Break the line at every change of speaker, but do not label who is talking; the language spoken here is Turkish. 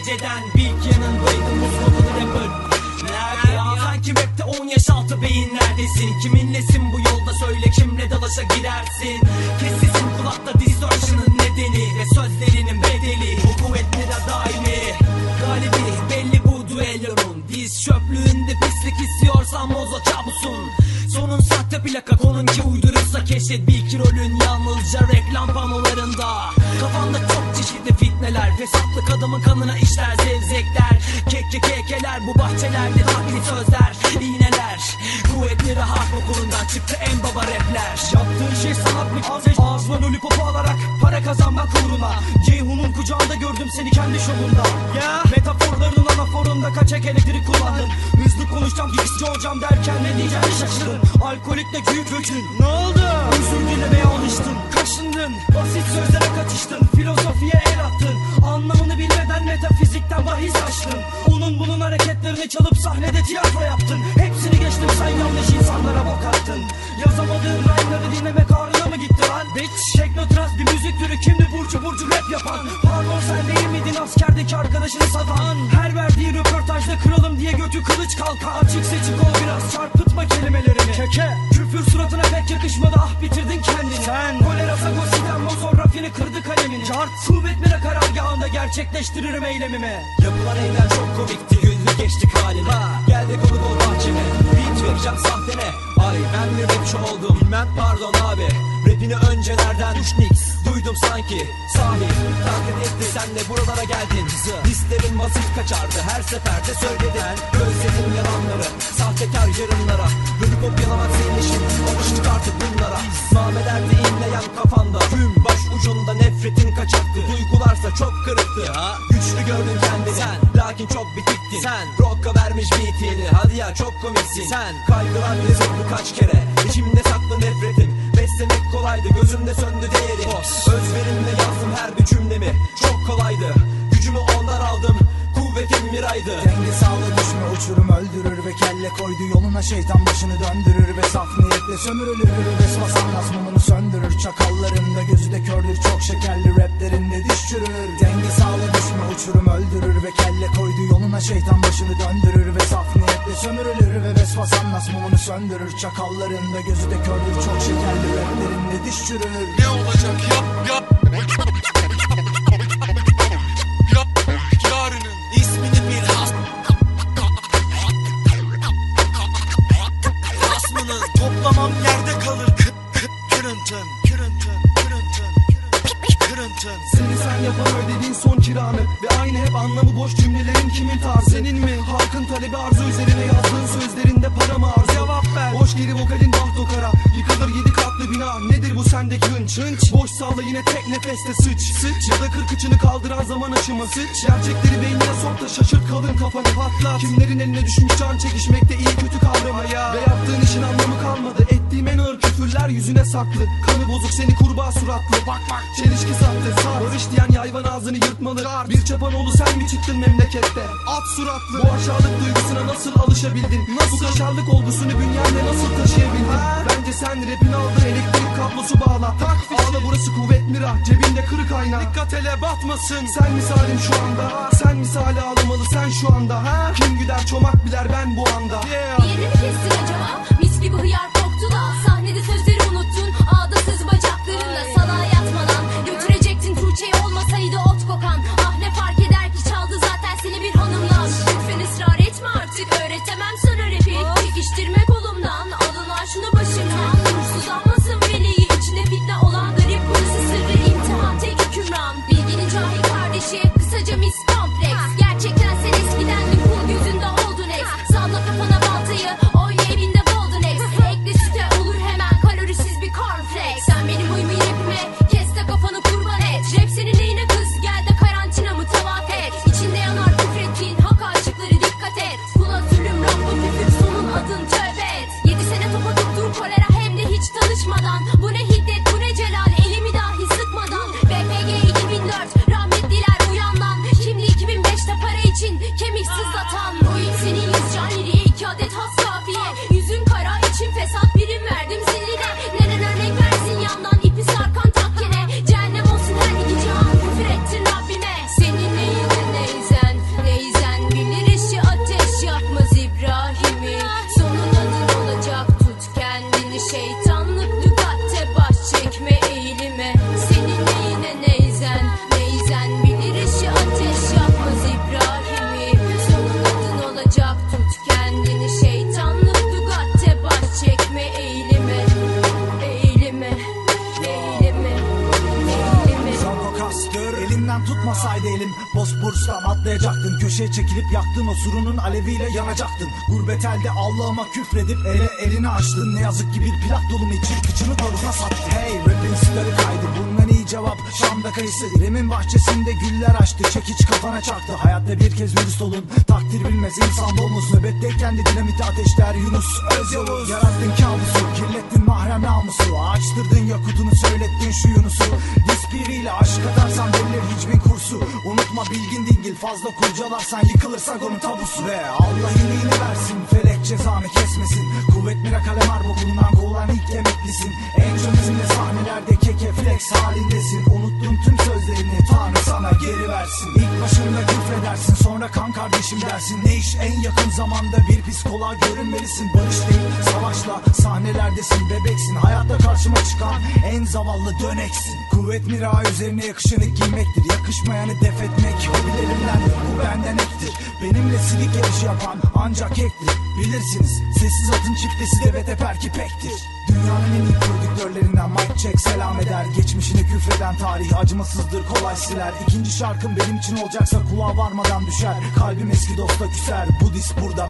geceden Bilk yanındaydım smoke'lu rapper Nerede ya? Sanki rapte 10 yaş altı beyin neredesin? Kiminlesin bu yolda söyle kimle dalaşa girersin? Kes kulakta distortion'ın nedeni Ve sözlerinin bedeli Bu kuvvetli de daimi Galibi belli bu düellonun Diz çöplüğünde pislik istiyorsan mozo kabusun Sonun sahte plaka konunki uydurursa keşfet bilki rolün yalnızca reklam panolarında. Kafanda çok çeşitli fitneler Fesatlık adamın kanına işler zevzekler. Keke kekeler bu bahçelerde taklit sözler iğneler. Kuvvetli rahat okulundan çıktı en baba rapler.
Yaptığın şey salaklık Ağzı ağzına lollipopu alarak para kazanmak uğruna. Ceyhun'un kucağında gördüm seni kendi şovunda. Ya. Metaforlarının anaforunda kaçak elektrik kullandın konuşacağım gizli olacağım derken ne diyeceğini şaşırdın Alkolikle büyük göçün Ne oldu? Özür dilemeye alıştın Kaşındın. Basit sözlere kaçıştın Filozofiye el attın. Anlamını bilmeden metafizikten bahis açtın. Onun bunun hareketlerini çalıp sahnede tiyatro yaptın. Hepsini geçtim sen yanlış insanlara bok attın. Yazamadığın rhyme'ları dinlemek ağrına mı gitti lan? Bitch Teknotrans bir müzik türü kimdi? Burcu burcu rap yapan. Pardon sen değil miydin askerdeki arkadaşını satan Her kralım diye götü kılıç kalka. Açık seçik ol biraz çarpıtma kelimelerimi. Keke Küfür suratına pek yakışmadı ah bitirdin kendini. Sen. Kolera sagosiden mozor rafini kırdı kalemini. Çart Kuvvet mira karargahında gerçekleştiririm eylemimi.
Yapılan eylem çok komikti güldü geçtik haline. Geldik onu bol bahçeme Beat vereceğim sahtene Ay ben bir rapçi oldum. Bilmem. Pardon abi Rapini öncelerden. Duş Nix Duydum sanki Sahi Taklit etti sen de buralara geldin. Hislerin basit kaçardı her seferde söyledin Gözledim yalanları Sahtekar yarınlara. Bölüp kopyalamak senin işin Alıştık artık bunlara. Namelerde inleyen kafanda Tüm baş ucunda nefretin kaçaktı Duygularsa çok kırıktı. Güçlü gördün kendini. Sen. Lakin çok bitiktin Sen. Rocka vermiş beat yeni Hadi ya çok komiksin. Sen. Kaygılar bile söndü kaç kere. İçimde saklı nefretim Beslemek kolaydı gözümde söndü değeri. Özverimle yazdım her bir cümlemi Çok kolaydı. Gücümü ondan aldım Kuvvetim miraydı
Denge sağla düşme uçurum öldürür ve kelle koydu. Yoluna şeytan başını döndürür ve saf niyetle sömürülür. Vesvas anlas mumunu söndürür çakallarında gözü de kördür çok şekerli raplerinde diş çürür. Denge sağla düşme uçurum öldürür ve kelle koydu. Yoluna şeytan başını döndürür ve saf niyetle sömürülür ve vesvas anlas mumunu söndürür çakallarında gözü de kördür çok şekerli raplerinde diş çürür
Ne olacak? Yap Yap
Yapan ödediğin son kiranı? Ve aynı hep anlamı boş cümlelerin kimin tarzı? Senin mi? Halkın talebi arzu üzerine yazdığın sözlerinde para mı arzu? Cevap ver. Boş geri vokalin bahto kara. Yıkılır yedi katlı bina. Nedir bu sendeki hınç? Hınç Boş salla yine tek nefeste sıç. Sıç. Ya da kırk içini kaldıran zaman aşımı. Sıç. Gerçekleri beynine sok da şaşırt kalın kafanı patlat. Kimlerin eline düşmüş can çekişmekte iyi kötü kavramı ya. Ve yaptığın işin anlamı kalmadı. Ettiğim en küfürler yüzüne saklı Kanı bozuk seni kurbağa suratlı. Bak bak. Çelişki sattı sar. Barış diyen yayvan ağzını yırtmalı. Bir çapanoğlu sen mi çıktın memlekette? At suratlı. Bu aşağılık duygusuna nasıl alışabildin? Nasıl? Bu kaşarlık olgusunu bünyende nasıl taşıyabildin? Bence sen rapin aldın elektrik kablosu bağla. Tak Ağla burası kuvvet mira cebinde kırık ayna. Dikkat ele batmasın. Sen misalim şu anda. Sen misali ağlamalı sen şu anda. Ha? Kim güder çomak biler ben bu anda. Yeah.
Yerini kestin Sana rapi Çekiştirme kolumdan. Alın şunu başımdan Nursuzlanmasın meleği içinde fitne olan garip Burası sırrı imtihan. Tek hükümran. Bilginin cahil kardeşi. Kısaca mis kompleks kemiksiz atan bu insan
Yunus burstan atlayacaktın. Köşeye çekilip yaktın o surunun aleviyle yanacaktın. Gurbet elde Allah'ıma küfredip ele elini açtın. Ne yazık ki bir plak dolumu için kıçını toruna sattı Hey rapin starı kaydı. Bundan iyi cevap Şam'da kayısı. İrem'in bahçesinde güller açtı. Çekiç kafana çaktı. Hayatta bir kez virüs olun. Takdir bilmez insan domuz Nöbetteyken de dinamiti ateşler Yunus Öz Yavuz. Yarattın kabusu Kirlettin mahrem namusu. Açtırdın yakutunu söylettin şu Yunus'u. Dispiriyle aşk fazla kurcalarsan Yıkılırsa onun tabusu Ve Allah iyiliğini versin Felek cezanı kesmesin. Kuvvet mira kalem arba bulunan kovulan ilk emeklisin En çok sahnelerde keke flex halindesin Unuttun tüm sözlerini Tanrı sana geri versin. İlk başında küfredersin sonra kan kardeşim dersin. Ne iş? En yakın zamanda bir psikoloğa görünmelisin. Barış değil savaşla sahnelerdesin. Bebeksin Hayatta karşıma çıkan en zavallı döneksin. Kuvvet mira üzerine yakışanı giymektir. Yakışmayanı def etmek hobilerimdendir. Bu benden ektir. Benimle silik yarışı yapan ancak ektir Bilirsiniz sessiz atın çiftesi de ve teper kipektir Dünyanın en iyi prodüktörlerinden Mike Check selam eder. Geçmişine küfreden tarih acımasızdır kolay siler. İkinci şarkım benim için olacaksa kulağa varmadan düşer. Kalbim eski dosta küser. Budist burada